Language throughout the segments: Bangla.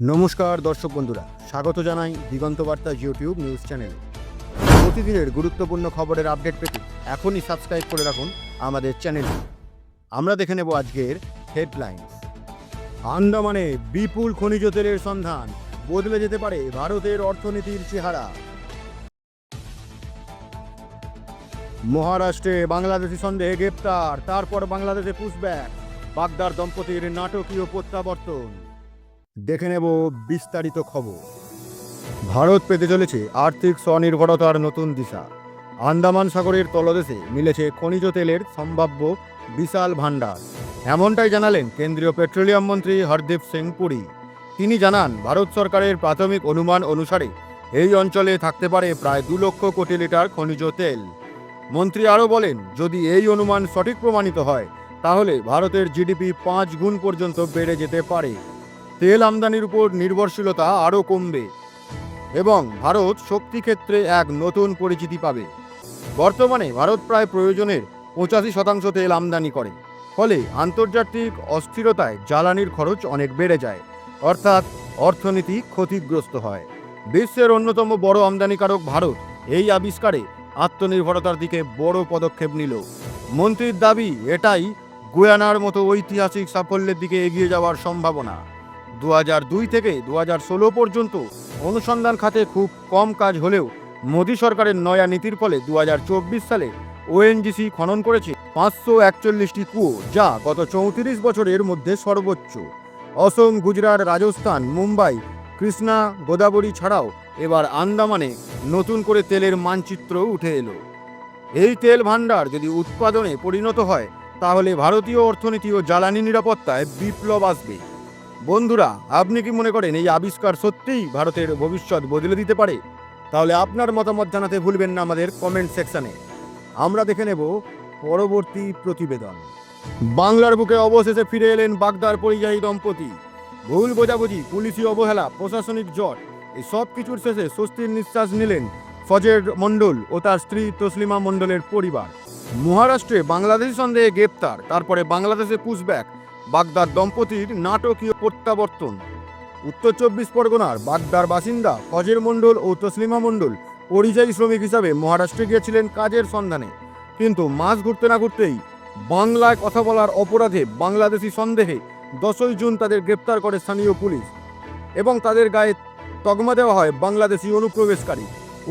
নমস্কার, দর্শক বন্ধুরা। স্বাগত জানাই দিগন্ত বার্তা ইউটিউব নিউজ চ্যানেলে প্রতিদিনের গুরুত্বপূর্ণ খবরের আপডেট পেতে এখনই সাবস্ক্রাইব করে রাখুন আমাদের চ্যানেল আমরা দেখে নেব আজকের হেডলাইন আন্দামানে বিপুল খনিজ তেলের সন্ধান, বদলে যেতে পারে ভারতের অর্থনীতির চেহারা। মহারাষ্ট্রে বাংলাদেশি সন্দেহে গ্রেপ্তার, তারপর বাংলাদেশে পুষব্যাক বাগদার দম্পতির নাটকীয় প্রত্যাবর্তন। দেখে নেব বিস্তারিত খবর। ভারত পেতে চলেছে আর্থিক স্বনির্ভরতার নতুন দিশা। আন্দামান সাগরের তলদেশে মিলেছে খনিজ তেলের সম্ভাব্য বিশাল ভাণ্ডার। এমনটাই জানালেন কেন্দ্রীয় পেট্রোলিয়াম মন্ত্রী হরদীপ সিং পুরী। তিনি জানান, ভারত সরকারের প্রাথমিক অনুমান অনুসারে এই অঞ্চলে থাকতে পারে প্রায় দু লক্ষ কোটি লিটার খনিজ তেল। মন্ত্রী আরও বলেন, যদি এই অনুমান সঠিক প্রমাণিত হয়, তাহলে ভারতের জিডিপি পাঁচ গুণ পর্যন্ত বেড়ে যেতে পারে। তেল আমদানির উপর নির্ভরশীলতা আরও কমবে এবং ভারত শক্তি ক্ষেত্রে এক নতুন পরিচিতি পাবে। বর্তমানে ভারত প্রায় প্রয়োজনের পঁচাশি শতাংশ তেল আমদানি করে, ফলে আন্তর্জাতিক অস্থিরতায় জ্বালানির খরচ অনেক বেড়ে যায়, অর্থাৎ অর্থনীতি ক্ষতিগ্রস্ত হয়। বিশ্বের অন্যতম বড় আমদানিকারক ভারত এই আবিষ্কারে আত্মনির্ভরতার দিকে বড় পদক্ষেপ নিল। মন্ত্রীর দাবি এটাই, গুয়ানার মতো ঐতিহাসিক সাফল্যের দিকে এগিয়ে যাওয়ার সম্ভাবনা। দু দুই থেকে দু ষোলো পর্যন্ত অনুসন্ধান খাতে খুব কম কাজ হলেও মোদী সরকারের নয়া নীতির ফলে দু হাজার চব্বিশ সালে ওএনজিসি খনন করেছে পাঁচশো একচল্লিশটি কুয়ো, যা গত চৌত্রিশ বছরের মধ্যে সর্বোচ্চ। অসম, গুজরাট, রাজস্থান, মুম্বাই, কৃষ্ণা, গোদাবরী ছাড়াও এবার আন্দামানে নতুন করে তেলের মানচিত্র উঠে এলো। এই তেল ভাণ্ডার যদি উৎপাদনে পরিণত হয়, তাহলে ভারতীয় অর্থনীতি ও জ্বালানি নিরাপত্তায় বিপ্লব আসবে। বন্ধুরা, আপনি কি মনে করেন এই আবিষ্কার সত্যিই ভারতের ভবিষ্যৎ বদলে দিতে পারে? তাহলে আপনার মতামত জানাতে ভুলবেন না আমাদের কমেন্ট সেকশানে আমরা দেখে নেব পরবর্তী প্রতিবেদন। বাংলার বুকে অবশেষে ফিরে এলেন বাগদার পরিযায়ী দম্পতি। ভুল বোঝাবুঝি, পুলিশি অবহেলা, প্রশাসনিক জট, এই সব কিছুর শেষে স্বস্তির নিঃশ্বাস নিলেন ফজের মণ্ডল ও তার স্ত্রী তসলিমা মণ্ডলের পরিবার। মহারাষ্ট্রে বাংলাদেশি সন্দেহে গ্রেপ্তার, তারপরে বাংলাদেশে পুশব্যাক বাগদার দম্পতির নাটকীয় প্রত্যাবর্তন। উত্তর চব্বিশ পরগনার বাগদার বাসিন্দা ফজের মণ্ডল ও তসলিমা মণ্ডল পরিযায়ী শ্রমিক হিসাবে মহারাষ্ট্রে গিয়েছিলেন কাজের সন্ধানে। কিন্তু মাস ঘুরতে না ঘুরতেই বাংলায় কথা বলার অপরাধে বাংলাদেশি সন্দেহে দশই জুন তাদের গ্রেপ্তার করে স্থানীয় পুলিশ এবং তাদের গায়ে তগমা দেওয়া হয় বাংলাদেশি অনুপ্রবেশকারী।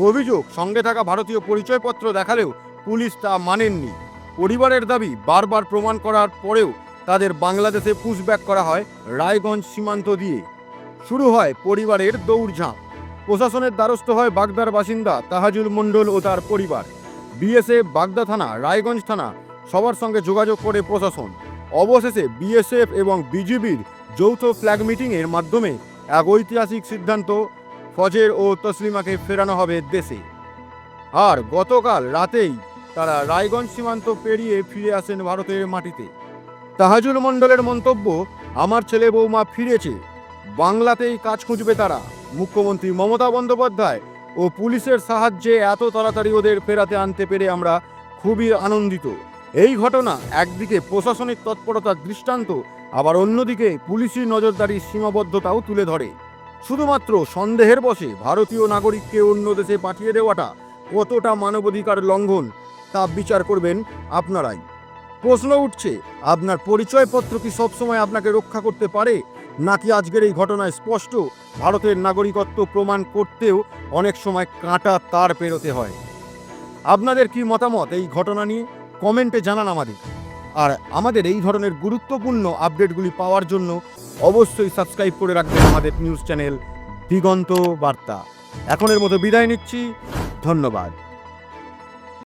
অভিযোগ, সঙ্গে থাকা ভারতীয় পরিচয়পত্র দেখালেও পুলিশ তা মানেননি। পরিবারের দাবি বারবার প্রমাণ করার পরেও তাদের বাংলাদেশে পুশব্যাক করা হয় রায়গঞ্জ সীমান্ত দিয়ে। শুরু হয় পরিবারের দৌড়ঝাঁপ। প্রশাসনের দ্বারস্থ হয় বাগদার বাসিন্দা তাহাজুল মণ্ডল ও তার পরিবার। বিএসএফ বাগদা থানা, রায়গঞ্জ থানা সবার সঙ্গে যোগাযোগ করে প্রশাসন। অবশেষে বিএসএফ এবং বিজিবির যৌথ ফ্ল্যাগ মিটিংয়ের মাধ্যমে এক ঐতিহাসিক সিদ্ধান্ত ফজের ও তসলিমাকে ফেরানো হবে দেশে। আর গতকাল রাতেই তারা রায়গঞ্জ সীমান্ত পেরিয়ে ফিরে আসেন ভারতের মাটিতে। তাহাজুল মণ্ডলের মন্তব্য, আমার ছেলে বৌমা ফিরেছে। বাংলাতেই কাজ খুঁজবে তারা। মুখ্যমন্ত্রী মমতা বন্দ্যোপাধ্যায় ও পুলিশের সাহায্যে এত তাড়াতাড়ি ওদের ফেরাতে আনতে পেরে আমরা খুবই আনন্দিত। এই ঘটনা একদিকে প্রশাসনিক তৎপরতার দৃষ্টান্ত, আবার অন্যদিকে পুলিশি নজরদারির সীমাবদ্ধতাও তুলে ধরে। শুধুমাত্র সন্দেহের বশে ভারতীয় নাগরিককে অন্য দেশে পাঠিয়ে দেওয়াটা কতটা মানবাধিকার লঙ্ঘন তা বিচার করবেন আপনারাই। প্রশ্ন উঠছে, আপনার পরিচয়পত্র কি সবসময় আপনাকে রক্ষা করতে পারে? নাকি আজকের এই ঘটনায় স্পষ্ট, ভারতের নাগরিকত্ব প্রমাণ করতেও অনেক সময় কাঁটা তার পেরোতে হয়? আপনাদের কি মতামত এই ঘটনা নিয়ে? কমেন্টে জানান আমাদের। আর আমাদের এই ধরনের গুরুত্বপূর্ণ আপডেটগুলি পাওয়ার জন্য অবশ্যই সাবস্ক্রাইব করে রাখবেন আমাদের নিউজ চ্যানেল দিগন্ত বার্তা। এখনের মতো বিদায় নিচ্ছি, ধন্যবাদ।